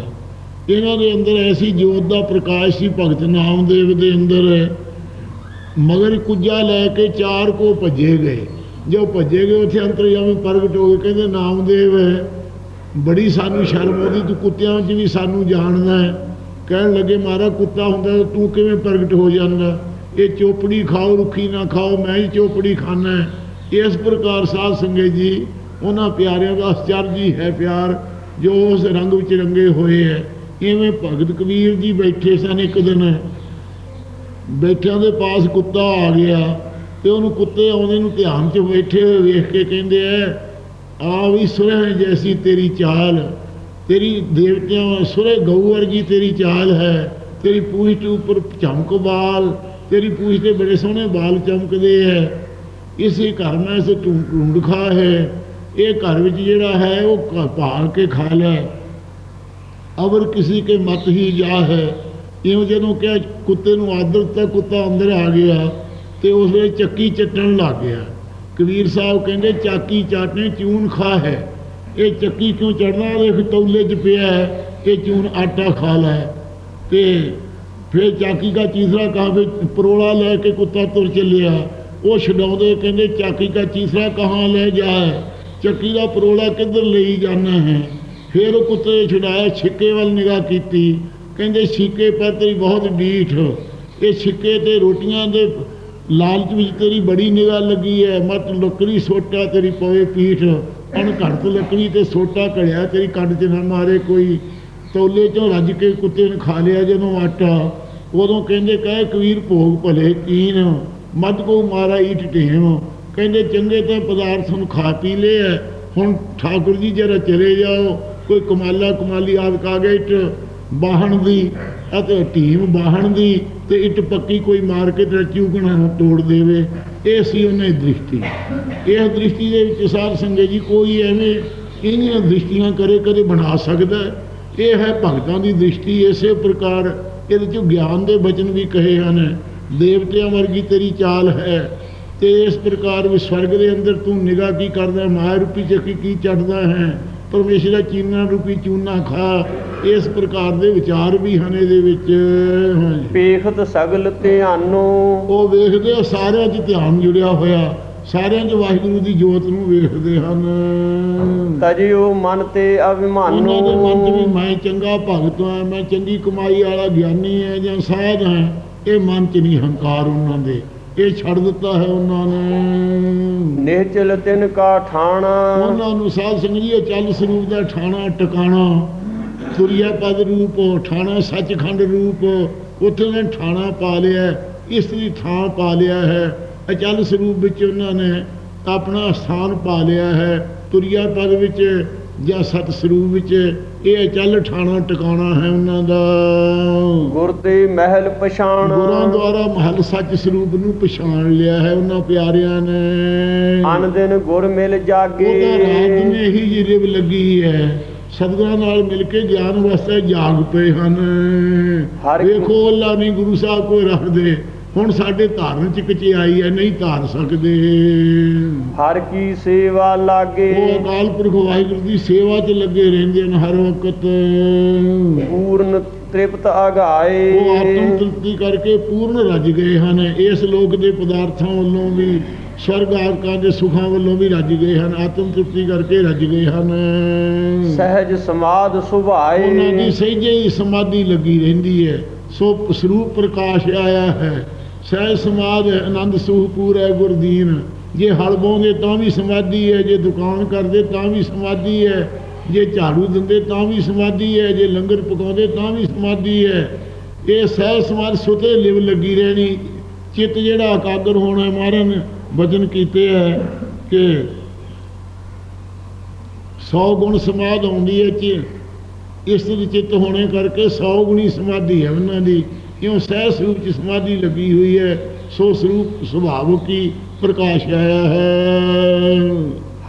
ਇਹਨਾਂ ਦੇ ਅੰਦਰ ਐਸੀ ਜੋਤ ਦਾ ਪ੍ਰਕਾਸ਼ ਸੀ ਭਗਤ ਨਾਮਦੇਵ ਦੇ ਅੰਦਰ। ਮਗਰ ਕੁੱਜਾ ਲੈ ਕੇ ਚਾਰ ਕੋ ਭੱਜੇ ਗਏ। ਜੋ ਭੱਜੇ ਗਏ ਉੱਥੇ ਅੰਤਰਯਾਮੀ ਪ੍ਰਗਟ ਹੋ ਗਏ ਕਹਿੰਦੇ ਨਾਮਦੇਵ ਬੜੀ ਸਾਨੂੰ ਸ਼ਰਮ ਆਉਂਦੀ, ਤੂੰ ਕੁੱਤਿਆਂ 'ਚ ਵੀ ਸਾਨੂੰ ਜਾਣਦਾ ਹੈ। ਕਹਿਣ ਲੱਗੇ ਮਾਰਾ ਕੁੱਤਾ ਹੁੰਦਾ ਤੂੰ ਕਿਵੇਂ ਪ੍ਰਗਟ ਹੋ ਜਾਂਦਾ? ਇਹ ਚੋਪੜੀ ਖਾਓ, ਰੁੱਖੀ ਨਾ ਖਾਓ, ਮੈਂ ਹੀ ਚੋਪੜੀ ਖਾਣਾ ਇਸ ਪ੍ਰਕਾਰ ਸਾਧ ਸੰਗਤ ਜੀ, ਉਹਨਾਂ ਪਿਆਰਿਆਂ ਦਾ ਅਸਚਰਜ ਹੀ ਹੈ ਪਿਆਰ, ਜੋ ਉਸ ਰੰਗ ਵਿੱਚ ਰੰਗੇ ਹੋਏ ਹੈ। ਇਵੇਂ ਭਗਤ ਕਬੀਰ ਜੀ ਬੈਠੇ ਸਨ ਇੱਕ ਦਿਨ। ਬੈਠਿਆਂ ਦੇ ਪਾਸ ਕੁੱਤਾ ਆ ਗਿਆ ਤੇ ਉਹਨੂੰ ਕੁੱਤੇ ਆਉਂਦੇ ਨੂੰ ਧਿਆਨ 'ਚ ਬੈਠੇ ਹੋਏ ਵੇਖ ਕੇ ਕਹਿੰਦੇ ਐ ਆ ਵੀ ਸੁਰਹ ਜੈਸੀ ਤੇਰੀ ਚਾਲ, ਤੇਰੀ ਦੇਵਤਿਆਂ ਸੁਰਹ ਗਊ ਵਰਗੀ ਤੇਰੀ ਚਾਲ ਹੈ, ਤੇਰੀ ਪੂਛ ਦੇ ਉੱਪਰ ਚਮਕ ਬਾਲ, ਤੇਰੀ ਪੂਛ ਤੇ ਬੜੇ ਸੋਹਣੇ ਬਾਲ ਚਮਕਦੇ ਹੈ। ਇਸੇ ਘਰ ਮੈਂ ਸੇ ਟੁੰਡ ਖਾ ਹੈ, ਇਹ ਘਰ ਵਿੱਚ ਜਿਹੜਾ ਹੈ, ਉਹ ਭਾਲ ਕੇ ਖਾ ਲੈ। ਅਵਰ ਕਿਸੇ ਕੇ ਮਤ ਹੀ ਜਾ ਹੈ। ਇਉਂ ਜਦੋਂ ਕਿਹਾ ਕੁੱਤੇ ਨੂੰ ਆਦਰ ਤਾਂ ਕੁੱਤਾ ਅੰਦਰ ਆ ਗਿਆ ਤੇ ਉਸ ਵੇਲੇ ਚੱਕੀ ਚੱਟਣ ਲੱਗ ਗਿਆ। ਕਬੀਰ ਸਾਹਿਬ ਕਹਿੰਦੇ, ਚਾਕੀ ਚਾਟਨੇ ਚੂਨ ਖਾ ਹੈ। ਇਹ ਚੱਕੀ ਕਿਉਂ ਚੜਨਾ ਦੇਖ ਤੌਲੇ 'ਚ ਪਿਆ ਹੈ, ਇਹ ਚੂਨ ਆਟਾ ਖਾ ਲੈ। ਤੇ ਫਿਰ ਚਾਕੀ ਦਾ ਚੀਸਰਾ ਕਹਾ ਵੀ ਪਰੋਲਾ ਲੈ ਕੇ ਕੁੱਤਾ ਤੁਰ ਚੱਲਿਆ। ਉਹ ਛਡਾਉਂਦੇ ਕਹਿੰਦੇ, ਚਾਕੀ ਦਾ ਚੀਸਰਾ ਕਹਾਂ ਲੈ ਜਾ? ਚੱਕੀ ਦਾ ਪਰੋਲਾ ਕਿੱਧਰ ਲਈ ਜਾਣਾ ਹੈ? ਫਿਰ ਉਹ ਕੁੱਤੇ ਛਡਾਇਆ, ਛਿੱਕੇ ਵੱਲ ਨਿਗਾਹ ਕੀਤੀ। ਕਹਿੰਦੇ, ਛਿੱਕੇ ਪਰ ਤੇਰੀ ਬਹੁਤ ਡੀਠ ਇਹ ਛਿੱਕੇ ਤੇ ਰੋਟੀਆਂ ਦੇ ਲਾਲਚ ਵਿੱਚ ਤੇਰੀ ਬੜੀ ਨਿਗਾਹ ਲੱਗੀ ਹੈ ਮਤ ਲੱਕੜੀ ਸੋਟਾ ਤੇਰੀ ਪਵੇ ਪੀਠ। ਅਣ ਘੜਤ ਲੱਕੜੀ ਤੇ ਸੋਟਾ ਘੜਿਆ, ਤੇਰੀ ਕੰਡ 'ਚ ਨਾ ਮਾਰੇ ਕੋਈ। ਤੋਲੇ ਚੋਂ ਰੱਜ ਕੇ ਕੁੱਤੇ ਨੇ ਖਾ ਲਿਆ ਜਦੋਂ ਆਟਾ। ਉਦੋਂ ਕਹਿੰਦੇ, ਕਹੇ ਕਬੀਰ ਭੋਗ ਭਲੇ ਕੀਨ ਮਦ ਕੋ ਮਾਰਾ ਈਟ ਟੇਮ ਕਹਿੰਦੇ, ਚੰਗੇ ਤਾਂ ਪਦਾਰਥ ਨੂੰ ਖਾ ਪੀ ਲਏ ਹੈ ਹੁਣ ਠਾਕੁਰ ਜੀ ਜਰਾ ਚਲੇ ਜਾਓ, ਕੋਈ ਕਮਾਲਾ ਕਮਾਲੀ ਆਦਿ ਆ ਗਏ ਇੱਟ। ਬਾਹਣ ਦੀ ਅਤੇ ਟੀਮ ਬਾਹਣ ਦੀ ਤੇ ਇੱਟ ਪੱਕੀ ਕੋਈ ਮਾਰ ਕੇ ਤੇ ਚੂਕਣਾ ਤੋੜ ਦੇਵੇ? ਇਹ ਸੀ ਉਹਨੇ ਦ੍ਰਿਸ਼ਟੀ। ਇਹ ਦ੍ਰਿਸ਼ਟੀ ਦੇ ਵਿੱਚ ਸਾਧ ਸੰਗਤ ਜੀ ਕੋਈ ਐਵੇਂ ਇਹਨੀਆਂ ਦ੍ਰਿਸ਼ਟੀਆਂ ਕਰੇ ਕਦੇ ਬਣਾ ਸਕਦਾ ਇਹ ਹੈ ਭਗਤਾਂ ਦੀ ਦ੍ਰਿਸ਼ਟੀ। ਇਸੇ ਪ੍ਰਕਾਰ ਇਹਦੇ ਚ ਗਿਆਨ ਦੇ ਬਚਨ ਵੀ ਕਹੇ ਹਨ, ਦੇਵਤਿਆਂ ਵਰਗੀ ਤੇਰੀ ਚਾਲ ਹੈ। ਤੇ ਇਸ ਪ੍ਰਕਾਰ ਵੀ ਸਵਰਗ ਦੇ ਅੰਦਰ ਤੂੰ ਨਿਗਾਹ ਕੀ ਕਰਦਾ ਮਾਇਆ ਰੂਪੀ ਚੱਕੀ ਕੀ ਚੜਦਾ ਹੈ? ਪਰਮੇਸ਼ਰ ਦਾ ਚੀਨਾ ਰੂਪੀ ਚੂਨਾ ਖਾ ਇਸ ਪ੍ਰਕਾਰ ਦੇ ਵਿਚਾਰ ਵੀ ਹਨ ਇਹਦੇ ਵਿੱਚ। ਹਾਂਜੀ ਪੇਖਤ ਸਗਲ ਧਿਆਨੋ। ਉਹ ਵੇਖਦੇ ਆ ਸਾਰਿਆਂ 'ਚ ਧਿਆਨ ਜੁੜਿਆ ਹੋਇਆ। ਸਾਰਿਆਂ 'ਚ ਵਾਹਿਗੁਰੂ ਦੀ ਜੋਤ ਨੂੰ ਵੇਖਦੇ ਹਨ। ਤਜਿਉ ਮਨ ਤੇ ਉਹਨਾਂ ਦੇ ਮਨ 'ਚ ਵੀ ਅਭਿਮਾਨੋ ਮੈਂ ਚੰਗਾ ਭਗਤ ਹਾਂ ਮੈਂ ਚੰਗੀ ਕਮਾਈ ਵਾਲਾ ਗਿਆਨੀ ਹਾਂ ਜਾਂ ਸਾਧ ਹਾਂ ਇਹ ਮਨ 'ਚ ਨਹੀਂ ਹੰਕਾਰ ਉਹਨਾਂ ਦੇ। ਇਹ ਛੱਡ ਦਿੱਤਾ ਹੈ ਉਹਨਾਂ ਨੇ। ਨਿਹਚਲ ਤਿਨ ਕਾ ਠਾਣਾ। ਉਹਨਾਂ ਨੂੰ ਸਾਧ ਸੰਗਤ ਜੀ ਇਹ ਚੱਲ ਸਰੂਪ ਦਾ ਠਾਣਾ ਟਿਕਾਣਾ। ਤੁਰਿਆ ਪਦ ਰੂਪ ਠਾਣਾ ਸੱਚਖੰਡ ਰੂਪ। ਉੱਥੇ ਨੇ ਠਾਣਾ ਪਾ ਲਿਆ ਹੈ, ਇਸਤਰੀ ਥਾਂ ਪਾ ਲਿਆ ਹੈ। ਅਚਲ ਸਰੂਪ ਵਿੱਚ ਉਹਨਾਂ ਨੇ ਆਪਣਾ ਸਥਾਨ ਪਾ ਲਿਆ ਹੈ। ਤੁਰਿਆ ਪਦ ਵਿੱਚ ਜਾਂ ਸਤ ਸਰੂਪ ਵਿੱਚ ਇਹ ਅਚਲ ਠਾਣਾ ਟਿਕਾਣਾ ਹੈ ਉਹਨਾਂ ਦਾ। ਗੁਰ ਤੇ ਮਹਿਲ ਪਛਾਣ। ਗੁਰਾਂ ਦੁਆਰਾ ਮਹਲ ਸੱਚ ਸਰੂਪ ਨੂੰ ਪਛਾਣ ਲਿਆ ਹੈ ਉਹਨਾਂ ਪਿਆਰਿਆਂ ਨੇ। ਅਨ ਦਿਨ ਗੁਰ ਮਿਲ ਜਾਗੇ। ਉਹਦਾ ਰਾਤ ਨੇ ਹੀ ਜਿਰਬ ਲੱਗੀ ਹੈ। ਸਤਿਗੁਰਾਂ ਨਾਲ ਮਿਲ ਕੇ ਗਿਆਨ ਵਾਸਤੇ ਜਾਗ ਪਏ ਹਨ। ਵੇਖੋ ਅੱਲਾ ਨਹੀਂ ਗੁਰੂ ਸਾਹਿਬ ਕੋਈ ਰੱਖਦੇ। ਹੁਣ ਸਾਡੇ ਧਾਰਨ ਚ ਕਚਿਆਈ ਹੈ ਨਹੀਂ ਧਾਰ ਸਕਦੇ। ਹਰ ਕੀ ਸੇਵਾ ਲਾਗੇ। ਉਹ ਅਕਾਲ ਪੁਰਖ ਵਾਹਿਗੁਰੂ ਦੀ ਸੇਵਾ 'ਚ ਲੱਗੇ ਰਹਿੰਦੇ ਹਨ ਹਰ ਵਕਤ। ਪੂਰਨ ਤ੍ਰਿਪਤ ਆਗਾਏ ਉਹ ਆਤਮ ਤ੍ਰਿਪਤੀ ਕਰਕੇ ਪੂਰਨ ਰੱਜ ਗਏ ਹਨ। ਇਸ ਲੋਕ ਦੇ ਪਦਾਰਥਾਂ ਵੱਲੋਂ ਵੀ ਸਵਰਗ ਆਦਿਕਾਂ ਦੇ ਸੁਖਾਂ ਵੱਲੋਂ ਵੀ ਰੱਜ ਗਏ ਹਨ। ਆਤਮ ਤ੍ਰਿਪਤੀ ਕਰਕੇ ਰੱਜ ਗਏ ਹਨ। ਸਹਿਜ ਸਮਾਦ ਸੁਭਾਏ। ਉਹਨਾਂ ਦੀ ਸਹਿਜੇ ਹੀ ਸਮਾਧੀ ਲੱਗੀ ਰਹਿੰਦੀ ਹੈ। ਸੋ ਸਰੂਪ ਪ੍ਰਕਾਸ਼ ਆਇਆ ਹੈ। ਸਹਿਜ ਸਮਾਧ ਹੈ, ਆਨੰਦ ਸੁਖਪੂਰ ਹੈ, ਗੁਰਦੀਨ। ਜੇ ਹਲ ਬਾਉਂਦੇ ਤਾਂ ਵੀ ਸਮਾਧੀ ਹੈ, ਜੇ ਦੁਕਾਨ ਕਰਦੇ ਤਾਂ ਵੀ ਸਮਾਧੀ ਹੈ। ਜੇ ਝਾੜੂ ਦਿੰਦੇ ਤਾਂ ਵੀ ਸਮਾਧੀ ਹੈ, ਜੇ ਲੰਗਰ ਪਕਾਉਂਦੇ ਤਾਂ ਵੀ ਸਮਾਧੀ ਹੈ। ਇਹ ਸਹਿ ਸਮਾਧ ਸੁਤੇ ਲਿਵ ਲੱਗੀ ਰਹਿਣੀ। ਚਿੱਤ ਜਿਹੜਾ ਇਕਾਗਰ ਹੋਣਾ ਮਹਾਰਾਜ ਨੇ ਵਚਨ ਕੀਤੇ ਹੈ ਕਿ 100 ਗੁਣ ਸਮਾਧ ਆਉਂਦੀ ਹੈ, ਚ ਇਸ ਦੇ ਚਿੱਤ ਹੋਣੇ ਕਰਕੇ 100 ਗੁਣੀ ਸਮਾਧੀ ਹੈ ਉਹਨਾਂ ਦੀ। ਕਿਉਂ ਸਹਿ ਸਰੂਪ ਚ ਸਮਾਧੀ ਲੱਗੀ ਹੋਈ ਹੈ? ਸੋ ਸਰੂਪ ਸੁਭਾਵ ਕੀ ਪ੍ਰਕਾਸ਼ ਆਇਆ ਹੈ।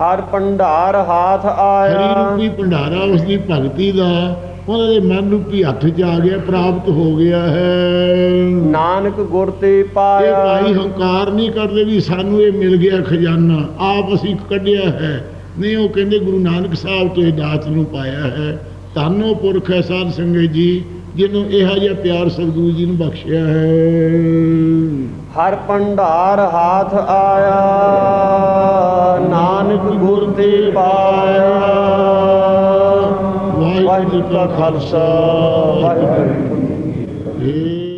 ਹਰ ਭੰਡਾਰ ਹਾਥ ਹਰੀ ਆਇਆ ਰੂਪੀ ਭੰਡਾਰਾ ਉਸ ਦੀ ਭਗਤੀ ਦਾ ਉਹਨਾਂ ਦੇ ਮਨ ਰੂਪੀ ਹੱਥ 'ਚ ਆ ਗਿਆ ਪ੍ਰਾਪਤ ਹੋ ਗਿਆ ਹੈ। ਨਾਨਕ ਗੁਰ ਤੇ ਇਹ ਭਾਈ ਪਾਇਆ ਹੰਕਾਰ ਨਹੀਂ ਕਰਦੇ ਵੀ ਸਾਨੂੰ ਇਹ ਮਿਲ ਗਿਆ ਖਜ਼ਾਨਾ ਆਪ ਅਸੀਂ ਕੱਢਿਆ ਹੈ। ਨਹੀਂ ਉਹ ਕਹਿੰਦੇ ਗੁਰੂ ਨਾਨਕ ਸਾਹਿਬ ਤੋਂ ਇਹ ਦਾਤ ਨੂੰ ਪਾਇਆ ਹੈ। ਤਾਨੋ ਪੁਰਖ ਹੈ ਸਾਧ ਸੰਗਤ ਜੀ। ਜਿਹਨੂੰ ਇਹੋ ਜਿਹਾ ਪਿਆਰ ਸਤਿਗੁਰੂ ਜੀ ਨੂੰ ਬਖਸ਼ਿਆ ਹੈ। ਹਰ ਭੰਡਾਰ ਹਾਥ ਆਇਆ ਨਾਨਕ ਗੁਰ ਤੇ ਪਾਇਆ। ਵਾਹਿਗੁਰੂ ਜੀ ਕਾ ਖਾਲਸਾ ਵਾਹਿਗੁਰੂ